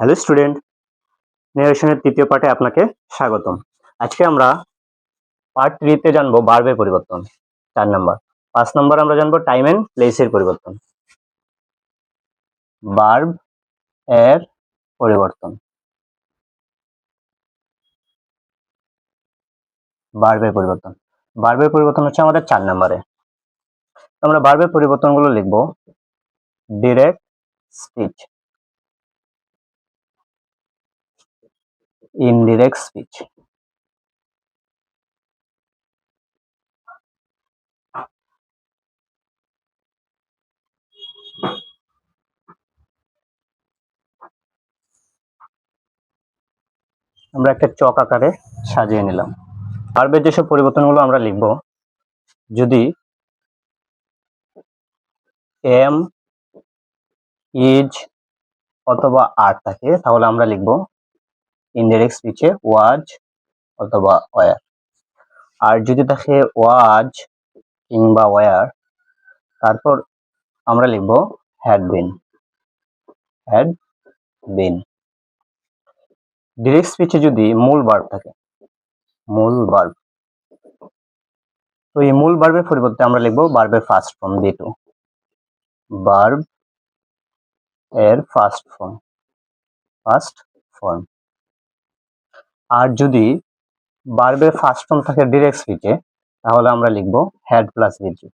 Hello student নেরেশনের তৃতীয় পাঠে আপনাকে স্বাগতম। আজকে আমরা পার্ট থ্রিতে জানব বার্বের পরিবর্তন, চার নাম্বার পাঁচ নাম্বার আমরা জানব টাইম এন্ড প্লেসের পরিবর্তন। বার্ব এর পরিবর্তন। বার্বের পরিবর্তন। বার্বের পরিবর্তন হচ্ছে আমাদের চার নাম্বারে আমরা বার্বের পরিবর্তনগুলো লিখব ডিরেক্ট স্পিচ indirect speech আমরা একটা চক আকারে সাজিয়ে নিলাম। ভার্বের যেসব পরিবর্তনগুলো আমরা লিখব, যদি এম ইজ অথবা আর থাকে, তাহলে আমরা লিখব ইনডিরেক্ট স্পিচে ওয়াজ অথবা ওয়ার আর যদি থাকে ওয়াজ কিংবা ওয়ার তারপর আমরা লিখব had been had been direct স্পিচে যদি মূল বার্ব থাকে, মূল বার্ব তো এই মূল বার্বের পরিবর্তে আমরা লিখব বার্বের first form V two verb এর ফার্স্ট ফর্ম ফার্স্ট ফর্ম আর যদি বার্বের ফার্স্ট ফর্ম থাকে ডিরেক্ট স্পিচে তাহলে আমরা লিখব হ্যাড প্লাস বিজি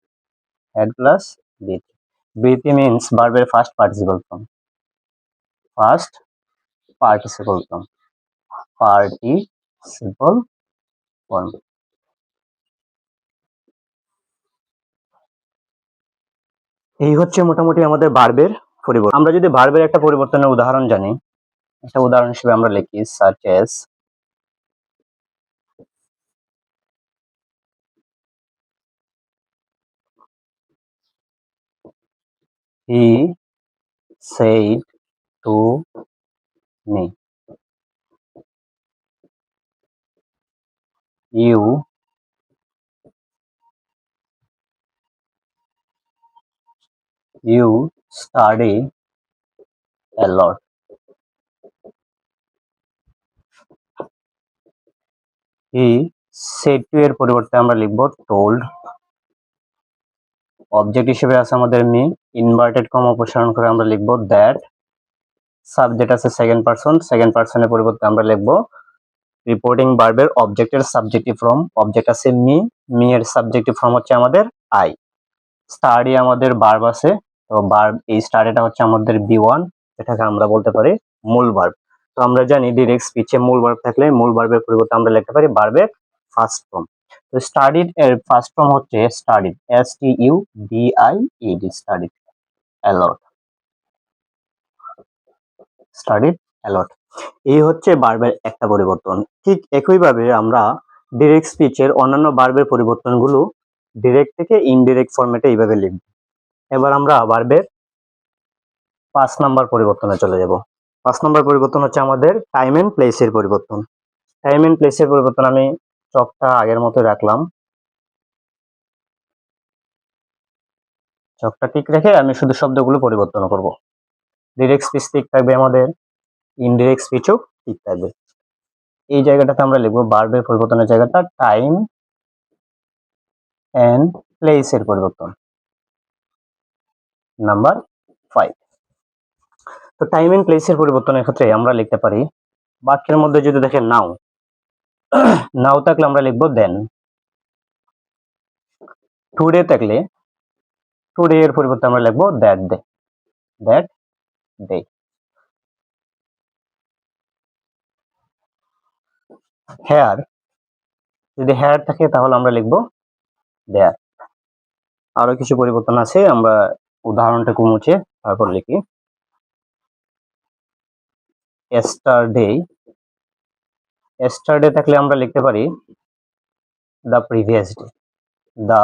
হ্যাড প্লাস বিজি বিটি means বার্বের first participle form first participle form participle form এই হচ্ছে মোটামুটি আমাদের বার্বের পরিবর্তন। আমরা যদি বার্বের একটা পরিবর্তনের উদাহরণ জানি, একটা উদাহরণ হিসেবে আমরা লিখি search as he said to me you you study a lot he said to এর পরিবর্তে আমরা লিখব told অবজেক্ট হিসেবে আছে আমাদের মি ইনভার্টেড কম অপসারণ করে আমরা লিখব দ্যাট সাবজেক্ট আছে সেকেন্ড পারসন সেকেন্ড পারসনের পরিবর্তে আমরা লিখব রিপোর্টিং বার্বের অবজেক্টের সাবজেক্টিভ ফর্ম অবজেক্ট আছে মি মি এর সাবজেক্টিভ ফর্ম হচ্ছে আমাদের আই স্টাডি আমাদের বার্ব আছে, তো বার্ব এই স্টাডিটা হচ্ছে আমাদের বি ওয়ান এটাকে আমরা বলতে পারি মূল বার্ব তো আমরা জানি ডিরেক্ট স্পিচে মূল বার্ব থাকলে মূল বার্বের পরিবর্তে আমরা লিখতে পারি বার্বের ফার্স্ট ফর্ম তো স্টাডিড এর ফার্স্ট ফর্ম হচ্ছে studied S T U D I E D studied a lot studied a lot এই হচ্ছে বার্বের একটা পরিবর্তন। ঠিক একইভাবে আমরা ডিরেক্ট স্পিচের অন্যান্য বার্বের পরিবর্তনগুলো ডিরেক্ট থেকে ইনডিরেক্ট ফরম্যাটে এইভাবে লিখব। এবার আমরা বার্বের পাঁচ নাম্বার পরিবর্তনে চলে যাব। পাঁচ নাম্বার পরিবর্তন হচ্ছে আমাদের টাইম এন্ড প্লেসের পরিবর্তন। টাইম এন্ড প্লেসের পরিবর্তন আমি চকটা আগের মতো রাখলাম। চকটা ঠিক রেখে আমি শুধু শব্দগুলো পরিবর্তন করব। ডিরেক্ট স্পিচ ঠিক থাকবে আমাদের ইনডিরেক্ট স্পিচও ঠিক থাকবে। এই জায়গাটাতে আমরা লিখব বার্বের পরিবর্তনের জায়গাটা টাইম এন্ড প্লেসের পরিবর্তন। নাম্বার ফাইভ তো টাইম এন্ড প্লেসের পরিবর্তনের ক্ষেত্রে আমরা লিখতে পারি, বাক্যের মধ্যে যদি দেখেন নাও নাও থাকলে আমরা লিখব দেন টুডে থাকলে টুডে এর পরিবর্তে আমরা লিখব that day that day here যদি হেয়ার থাকে তাহলে আমরা লিখব দেয়ার আরও কিছু পরিবর্তন আছে, আমরা উদাহরণটাকে মুছে তারপর লিখি। এস্টারডে এস্টারডে থাকলে আমরা লিখতে পারি the previous day the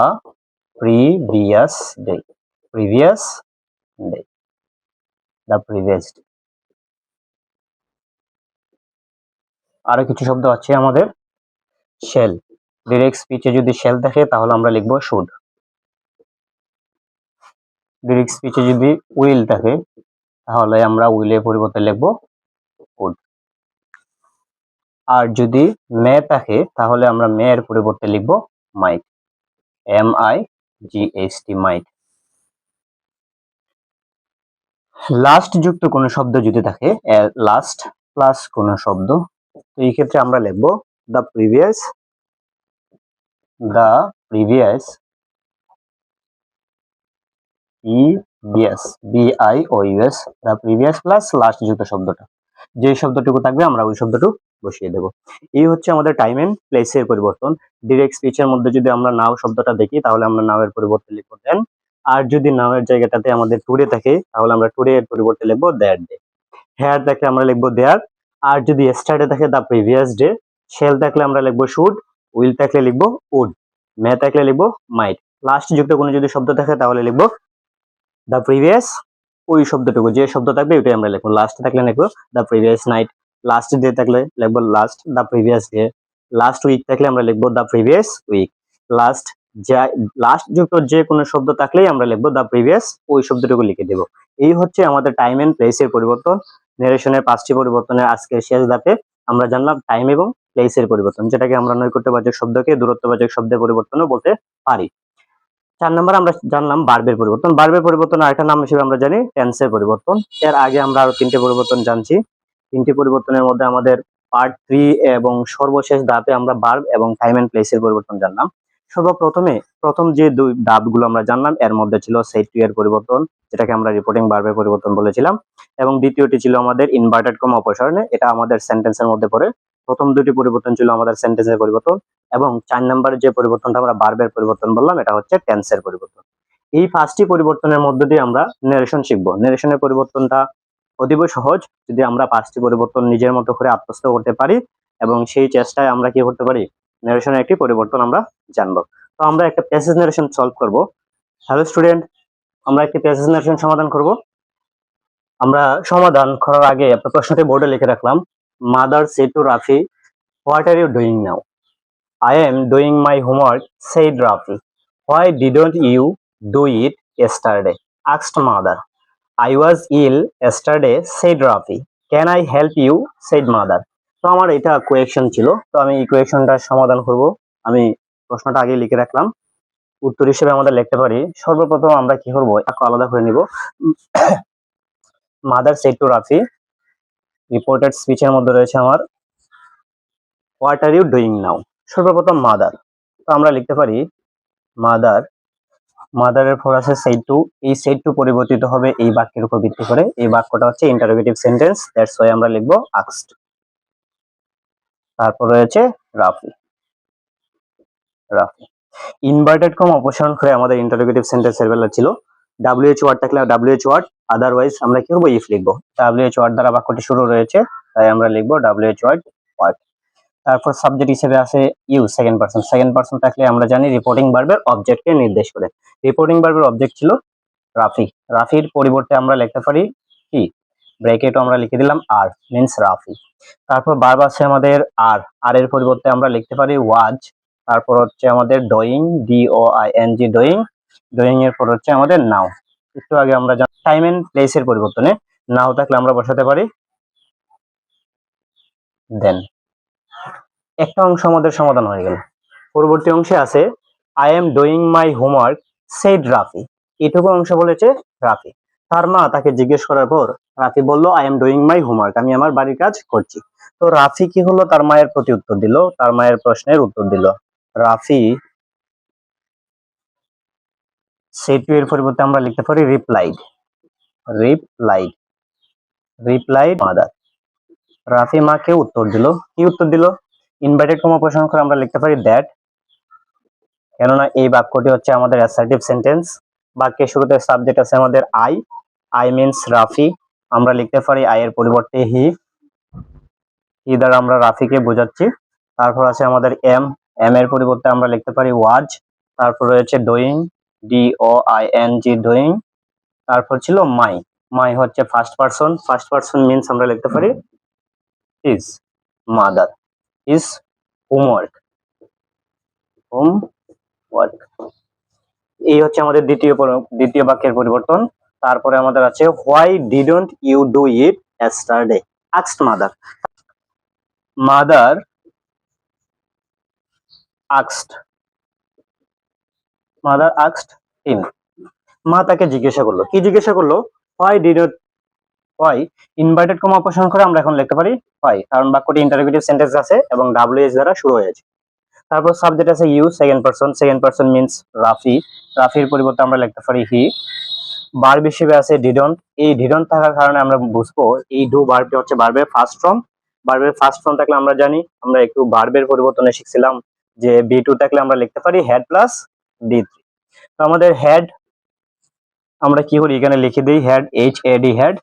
previous day previous day the previous day আরও কিছু শব্দ আছে আমাদের? শেল ডিরেক্ট স্পিচে যদি শেল থাকে তাহলে আমরা লিখব শুড ডিরেক্ট স্পিচে যদি উইল থাকে তাহলে আমরা উইলের পরিবর্তে লিখব উড আর যদি মে থাকে তাহলে আমরা মেয়ের পরিবর্তে লিখব might M I G H T might last যুক্ত কোনো শব্দ যদি থাকে লাস্ট প্লাস কোনো শব্দ, তো এই ক্ষেত্রে আমরা লিখব the previous the previous E B S B I O U S the previous plus last যুক্ত শব্দটা। যে শব্দটুকু থাকবে আমরা ওই শব্দটুকু বসিয়ে দেব। এই হচ্ছে আমাদের টাইম এন্ড প্লেসের পরিবর্তন। ডিরেক্ট স্পিচের মধ্যে যদি আমরা নাও শব্দটা দেখি, তাহলে আমরা নাওয়ের পরিবর্তে লিখব দেন আর যদি নাওয়ের জায়গাটাতে আমাদের টুডে থাকে, তাহলে আমরা টুডে এর পরিবর্তে লিখব দ্যাট ডে হেয়ার থাকলে আমরা লিখব দেয়ার আর যদি স্টার্টে থাকে দ্য প্রিভিয়াস ডে শেল থাকলে আমরা লিখব শুড উইল থাকলে লিখব উড মে থাকলে লিখব মাইট লাস্ট যুক্ত কোনো যদি শব্দ থাকে, তাহলে লিখব দ্য প্রিভিয়াস ওই শব্দটুকু, যে শব্দ থাকবে ওইটাই আমরা লিখব। লাস্ট থাকলে লিখব the previous night last day থাকলে লিখব last the previous day last week থাকলে আমরা লিখব দ্য প্রিভিয়াস উইক লাস্ট যা লাস্ট যুক্ত যে কোনো শব্দ থাকলেই আমরা লিখব দ্য প্রিভিয়াস ওই শব্দটুকু লিখে দেব। এই হচ্ছে আমাদের টাইম এন্ড প্লেসের পরিবর্তন নেরেশনের পাঁচটি পরিবর্তনের আজকের শেষ ধাপে আমরা জানলাম টাইম এবং প্লেসের পরিবর্তন, যেটাকে আমরা নৈকট্যবাচক শব্দকে দূরত্ববাচক শব্দের পরিবর্তনও বলতে পারি। চার নম্বর আমরা জানলাম বার্বের পরিবর্তন। বার্বের পরিবর্তন আরেকটা নাম হিসেবে আমরা জানি টেন্সের পরিবর্তন। এর আগে আমরা আরও তিনটে পরিবর্তন জানছি। তিনটি পরিবর্তনের মধ্যে আমাদের পার্ট থ্রি এবং সর্বশেষ ধাপে আমরা বার্ব এবং টাইম এন্ড প্লেসের পরিবর্তন জানলাম। সর্বপ্রথমে প্রথম যে দুই ধাপগুলো আমরা জানলাম, এর মধ্যে ছিল সেট টু এর পরিবর্তন, যেটাকে আমরা রিপোর্টিং বার্বের পরিবর্তন বলেছিলাম। এবং দ্বিতীয়টি ছিল আমাদের ইনভার্টেড কম অপসারণে, এটা আমাদের সেন্টেন্সের মধ্যে পড়ে। প্রথম দুটি পরিবর্তন ছিল আমাদের সেন্টেন্সের পরিবর্তন। এবং চার নম্বরের যে পরিবর্তনটা আমরা বার্বের পরিবর্তন বললাম, এটা হচ্ছে টেন্সের পরিবর্তন। এই পাঁচটি পরিবর্তনের মধ্য দিয়ে আমরা নেরেশন শিখব। নেরেশনের পরিবর্তনটা অতীব সহজ। যদি আমরা পাঁচটি পরিবর্তন নিজের মতো করে আত্মস্থ করতে পারি এবং সেই চেষ্টায় আমরা কি করতে পারি? নেরেশনের একটি পরিবর্তন আমরা জানব। তো আমরা একটা প্যাসেজ নারেশন সলভ করব। হ্যালো স্টুডেন্ট আমরা একটি প্যাসেজ নারেশন সমাধান করব। আমরা সমাধান করার আগে প্রশ্নটি বোর্ডে লিখে রাখলাম mother said to Rafi what are you doing now I am doing my homework said Rafi why didn't you do it yesterday? asked mother. I was ill yesterday, said rafi. Can i help you? said mother. তো আমার এটা question ছিল। তো আমি এই কোয়েকশনটা সমাধান করব। আমি প্রশ্নটা আগে লিখে রাখলাম। উত্তর হিসেবে আমাদের লিখতে পারি। সর্বপ্রথম আমরা কি করব? একটু আলাদা করে নিব। Mother said to Rafi reported স্পিচের মধ্যে রয়েছে আমার what are you doing now সর্বপ্রথম মাদার। তো আমরা লিখতে পারি মাদার, মাদারের পর আছে সেড টু এই সেড টু পরিবর্তিত হবে এই বাক্যের উপর ভিত্তি করে। এই বাক্যটা হচ্ছে ইন্টারোগেটিভ সেন্টেন্স দ্যাটস ওয়াই আমরা লিখব আক্সড তারপর রয়েছে রাফি। রাফি। ইনভার্টেড কম অপসারণ করে আমাদের ইন্টারোগেটিভ সেন্টেন্সের বেলা ছিল। ডাব্লিউএইচ ওয়ার্ড থাকলে ডাব্লিউএইচ ওয়ার্ড আদারওয়াইজ আমরা কি করব? ইফ লিখব। ডাব্লিউএইচ ওয়ার্ড দ্বারা বাক্যটি শুরু রয়েছে, তাই আমরা লিখব ডাব্লিউএইচ ওয়ার্ড ওয়ার্ড তারপর সাবজেক্ট হিসেবে আছে you second person second person থাকলে আমরা জানি রিপোর্টিং ভার্বের অবজেক্টকে নির্দেশ করে। রিপোর্টিং ভার্বের অবজেক্ট ছিল রাফি। রাফির পরিবর্তে আমরা লিখতে পারি কি? ব্র্যাকেটও আমরা লিখে দিলাম আর মিন্স রাফি। তারপর বারব আছে আমাদের আর আর এর পরিবর্তে আমরা লিখতে পারি ওয়াজ তারপর হচ্ছে আমাদের doing D O I N G doing doing এর পর হচ্ছে আমাদের নাও একটু আগে আমরা টাইম এন্ড প্লেসের পরিবর্তনে নাও থাকলে আমরা বসাতে পারি। দেন একটা অংশ আমাদের সমাধান হয়ে গেল। পরবর্তী অংশে আছে I am doing my homework said Rafi এটুকু অংশ বলেছে রাফি তার মা তাকে জিজ্ঞেস করার পর রাফি বলল I am doing my homework আমি আমার বাড়ির কাজ করছি। তো রাফি কি হলো? তার মায়ের প্রতি উত্তর দিল, তার মায়ের প্রশ্নের উত্তর দিল। রাফি সেটু এর পরিবর্তে আমরা লিখতে পারি replied replied replied mother. Rafi মাকে উত্তর দিল, কি উত্তর দিল? ইনভার্টেড কমা প্রশ্ন করে আমরা লিখতে পারি দ্যাট কেননা এই বাক্যটি হচ্ছে আমাদের অ্যাসার্টিভ সেন্টেন্স বাক্যের শুরুতে সাবজেক্ট আছে আমাদের আই আই মিনস রাফি, আমরা লিখতে পারি আই এর পরিবর্তে হি হি দ্বারা আমরা রাফিকে বোঝাচ্ছি, তারপর আছে আমাদের এম এম এর পরিবর্তে আমরা লিখতে পারি ওয়াজ তারপর রয়েছে doing D O I N G doing তারপর ছিল মাই মাই হচ্ছে first person first person means আমরা লিখতে পারি is mother is homework home work এই হচ্ছে আমাদের দ্বিতীয় দ্বিতীয় বাক্যের পরিবর্তন। তারপরে আমাদের আছে why didn't you do it yesterday? আক্সড mother mother আক্সড mother আক্সড হিম মা তাকে জিজ্ঞাসা করল। কি জিজ্ঞাসা করল? Why did why inverted comma অপসারণ করে আমরা এখন লিখতে পারি হোয়াই কারণ বাক্যটি ইন্টারোগেটিভ সেন্টেন্স আছে এবং ডাব্লিউ এস দ্বারা শুরু হয়েছে। তারপর সাবজেক্ট আছে you second person second person means Rafi রাফির পরিবর্তে আমরা লিখতে পারি হি বার্ব হিসেবে আছে ডিডন্ট এই ডিডন্ট থাকার কারণে আমরা বুঝব এই ডু বার্বটি হচ্ছে বার্বের ফার্স্ট ফর্ম বার্বের ফার্স্ট ফর্ম থাকলে আমরা জানি, আমরা একটু বার্বের পরিবর্তনে শিখছিলাম যে বি টু থাকলে আমরা লিখতে পারি হেড প্লাস ডি থ্রি তো আমাদের হেড আমরা কি করি? এখানে লিখে দিই had H A D had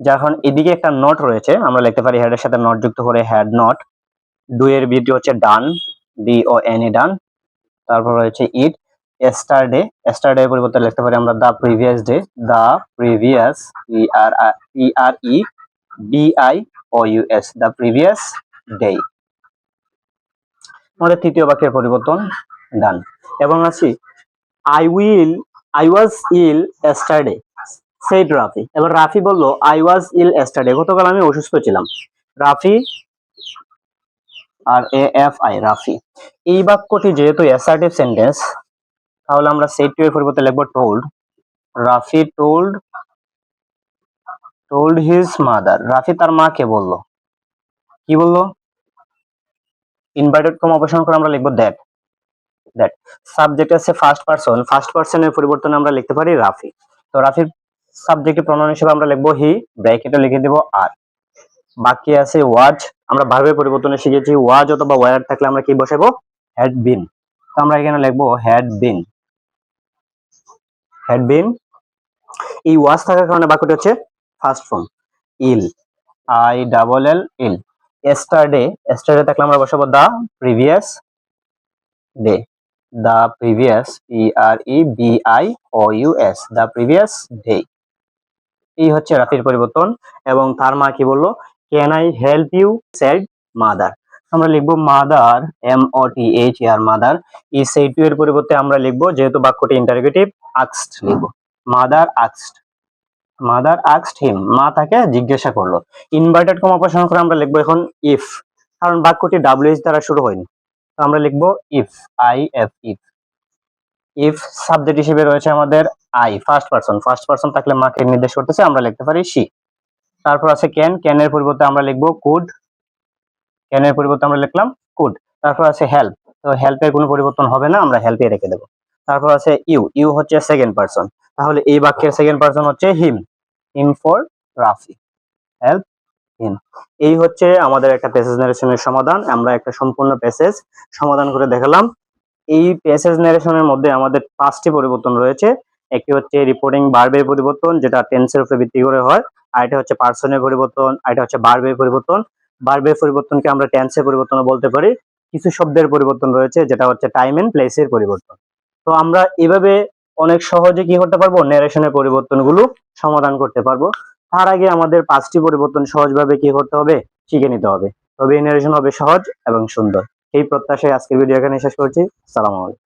যখন এদিকে একটা নট রয়েছে, আমরা লিখতে পারি হেডের সাথে নট যুক্ত করে হেড নট এর বিটি হচ্ছে ডান ডি ও এন ই ডান তারপর রয়েছে ইট এস্টারডে এস্টারডে পরিবর্তে লিখতে পারি আমরা the previous day the previous E R E R E B I O U S the previous day আমাদের তৃতীয় বাক্যের পরিবর্তন ডান এবং আছি I will I was ill yesterday said Rafi এবার রাফি বলল আই ওয়াজ ইল এস্টারডে গতকাল আমি অসুস্থ ছিলাম। Rafi R A F I Rafi এই বাক্যটি যেহেতু অ্যাসার্টিভ সেন্টেন্স তাহলে আমরা সেট টু এর পরিবর্তে লিখব told Rafi told told his mother Rafi তার মাকে বলল। কি বলল? ইনভার্টেড কম অপসারণ করে আমরা লিখব দ্যাট দ্যাট সাবজেক্ট আছে ফার্স্ট পারসন ফার্স্ট পারসনের পরিবর্তনে আমরা লিখতে পারি রাফি তো রাফির সাবজেক্টের প্রণয়ন হিসেবে আমরা লিখব হি ব্র্যাকেটে লিখে দিব আর বাকি আছে ওয়াজ আমরা ভার্বের পরিবর্তনে শিখেছি ওয়াজ অথবা ওয়ার থাকলে আমরা কি বসাবো? হ্যাড বিন তো আমরা এখানে লিখব হ্যাড বিন হ্যাড বিন এই ওয়াজ থাকার কারণে বাক্যটি হচ্ছে first form ill I double L ill yesterday yesterday থাকলে আমরা বসাবো the previous day the previous E R E V I O U S the previous day এই হচ্ছে রাফির পরিবর্তন এবং তার মা কি বলল? Can I help you said mother আমরা লিখব mother M O T H R mother এই সেই টু এর পরিবর্তে আমরা লিখব, যেহেতু বাক্যটি ইন্টারোগেটিভ আক্সড লিখব। মাদার আক্সড মাদার আক্সড হিম মা তাকে জিজ্ঞাসা করল। ইনভার্টেড কম অপারেশন করে আমরা লিখব এখন ইফ কারণ বাক্যটি ডাব্লিউএইচ দ্বারা শুরু হয়নি। তো আমরা লিখব if I F if if subject হিসেবে রয়েছে আমাদের I first person first person থাকলে মাকে নির্দেশ করতেছে, আমরা লিখতে পারি শি তারপর আছে ক্যান ক্যানের পরিবর্তে আমরা লিখব কুড ক্যানের পরিবর্তে আমরা লিখলাম কুড তারপর আছে হেল্প তো হেল্পের কোনো পরিবর্তন হবে না, আমরা হেল্পে রেখে দেবো। তারপর আছে ইউ ইউ হচ্ছে সেকেন্ড পারসন তাহলে এই বাক্যের সেকেন্ড পারসন হচ্ছে him him for Rafi help him এই হচ্ছে আমাদের একটা প্যাসেজ নারেশনের সমাধান। আমরা একটা সম্পূর্ণ প্যাসেজ সমাধান করে দেখালাম। এই প্যাসেজ নারেশনের মধ্যে আমাদের পাঁচটি পরিবর্তন রয়েছে। একটি হচ্ছে রিপোর্টিং বার্বের পরিবর্তন, যেটা টেন্সের উপরে ভিত্তি করে হয়, আর এটা হচ্ছে পার্সনের পরিবর্তন, আর এটা হচ্ছে বার্বের পরিবর্তন। বার্বের পরিবর্তনকে আমরা টেন্সের পরিবর্তন বলতে পারি। কিছু শব্দের পরিবর্তন রয়েছে, যেটা হচ্ছে টাইম এন্ড প্লেসের পরিবর্তন। তো আমরা এভাবে অনেক সহজে কি করতে পারব? ন্যারেশনের পরিবর্তনগুলো সমাধান করতে পারব। তার আগে আমাদের পাঁচটি পরিবর্তন সহজভাবে কি করতে হবে? শিখে নিতে হবে। তবে এই ন্যারেশন হবে সহজ এবং সুন্দর। এই প্রত্যাশায় আজকের ভিডিও এখানে শেষ করছি। সালাম আলাইকুম।